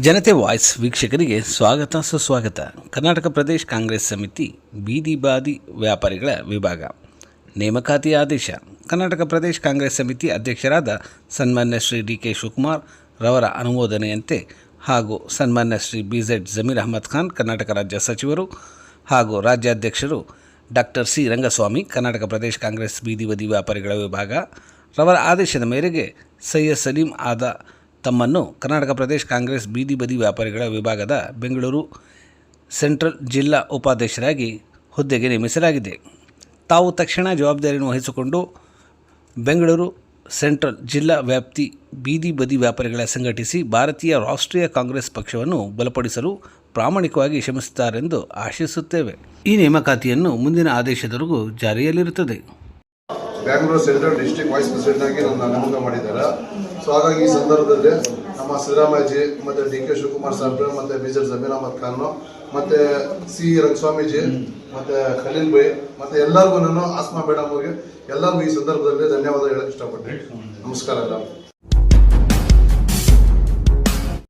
ಜನತೆ ವಾಯ್ಸ್ ವೀಕ್ಷಕರಿಗೆ ಸ್ವಾಗತ, ಸುಸ್ವಾಗತ. ಕರ್ನಾಟಕ ಪ್ರದೇಶ ಕಾಂಗ್ರೆಸ್ ಸಮಿತಿ ಬೀದಿ ಬಾದಿ ವ್ಯಾಪಾರಿಗಳ ವಿಭಾಗ. ನೇಮಕಾತಿ ಆದೇಶ. ಕರ್ನಾಟಕ ಪ್ರದೇಶ ಕಾಂಗ್ರೆಸ್ ಸಮಿತಿ ಅಧ್ಯಕ್ಷರಾದ ಸನ್ಮಾನ್ಯ ಶ್ರೀ ಡಿ ಕೆ ಶಿವಕುಮಾರ್ ರವರ ಅನುಮೋದನೆಯಂತೆ ಹಾಗೂ ಸನ್ಮಾನ್ಯ ಶ್ರೀ ಬಿ ಝೆಡ್ ಜಮೀರ್ ಅಹಮದ್ ಖಾನ್, ಕರ್ನಾಟಕ ರಾಜ್ಯ ಸಚಿವರು ಹಾಗೂ ರಾಜ್ಯಾಧ್ಯಕ್ಷರು ಡಾಕ್ಟರ್ ಸಿ ರಂಗಸ್ವಾಮಿ, ಕರ್ನಾಟಕ ಪ್ರದೇಶ ಕಾಂಗ್ರೆಸ್ ಬೀದಿ ಬದಿ ವ್ಯಾಪಾರಿಗಳ ವಿಭಾಗ. ರವರ ಆದೇಶದ ಮೇರೆಗೆ ಸೈಯದ್ ಸಲೀಂ ಆದ ತಮ್ಮನ್ನು ಕರ್ನಾಟಕ ಪ್ರದೇಶ ಕಾಂಗ್ರೆಸ್ ಬೀದಿ ಬದಿ ವ್ಯಾಪಾರಿಗಳ ವಿಭಾಗದ ಬೆಂಗಳೂರು ಸೆಂಟ್ರಲ್ ಜಿಲ್ಲಾ ಉಪಾಧ್ಯಕ್ಷರಾಗಿ ಹುದ್ದೆಗೆ ನೇಮಿಸಲಾಗಿದೆ. ತಾವು ತಕ್ಷಣ ಜವಾಬ್ದಾರಿಯನ್ನು ವಹಿಸಿಕೊಂಡು ಬೆಂಗಳೂರು ಸೆಂಟ್ರಲ್ ಜಿಲ್ಲಾ ವ್ಯಾಪ್ತಿ ಬೀದಿ ಬದಿ ವ್ಯಾಪಾರಿಗಳ ಸಂಘಟಿಸಿ ಭಾರತೀಯ ರಾಷ್ಟ್ರೀಯ ಕಾಂಗ್ರೆಸ್ ಪಕ್ಷವನ್ನು ಬಲಪಡಿಸಲು ಪ್ರಾಮಾಣಿಕವಾಗಿ ಶ್ರಮಿಸುತ್ತಾರೆಂದು ಆಶಿಸುತ್ತೇವೆ. ಈ ನೇಮಕಾತಿಯನ್ನು ಮುಂದಿನ ಆದೇಶದವರೆಗೂ ಜಾರಿಯಲ್ಲಿರುತ್ತದೆ. Bangalore central district vice president ಆಗಿ ನನ್ನ ನೇಮಕ ಮಾಡಿದ್ದಾರೆ. ಸೊ ಹಾಗಾಗಿ ಈ ಸಂದರ್ಭದಲ್ಲಿ ನಮ್ಮ ಸಿದ್ದರಾಮಯ್ಯಜಿ ಮತ್ತೆ ಡಿ ಕೆ ಶಿವಕುಮಾರ್ ಸಾಹೇಬ್ರು ಮತ್ತೆ ಜೆಡ್ ಜಮೀರ್ ಅಹಮದ್ ಖಾನ್ ಮತ್ತೆ ಸಿ ರಂಗಸ್ವಾಮೀಜಿ ಮತ್ತೆ ಖಲೀಲ್ ಬೈ ಮತ್ತೆ ಎಲ್ಲರಿಗೂ ನಾನು ಆಸ್ಮಾ ಮೇಡಮ್ ಅವ್ರಿಗೆ ಎಲ್ಲರಿಗೂ ಈ ಸಂದರ್ಭದಲ್ಲಿ ಧನ್ಯವಾದ ಹೇಳಕ್ ಇಷ್ಟಪಡ್ತೀನಿ. ನಮಸ್ಕಾರ ಎಲ್ಲರಿಗೂ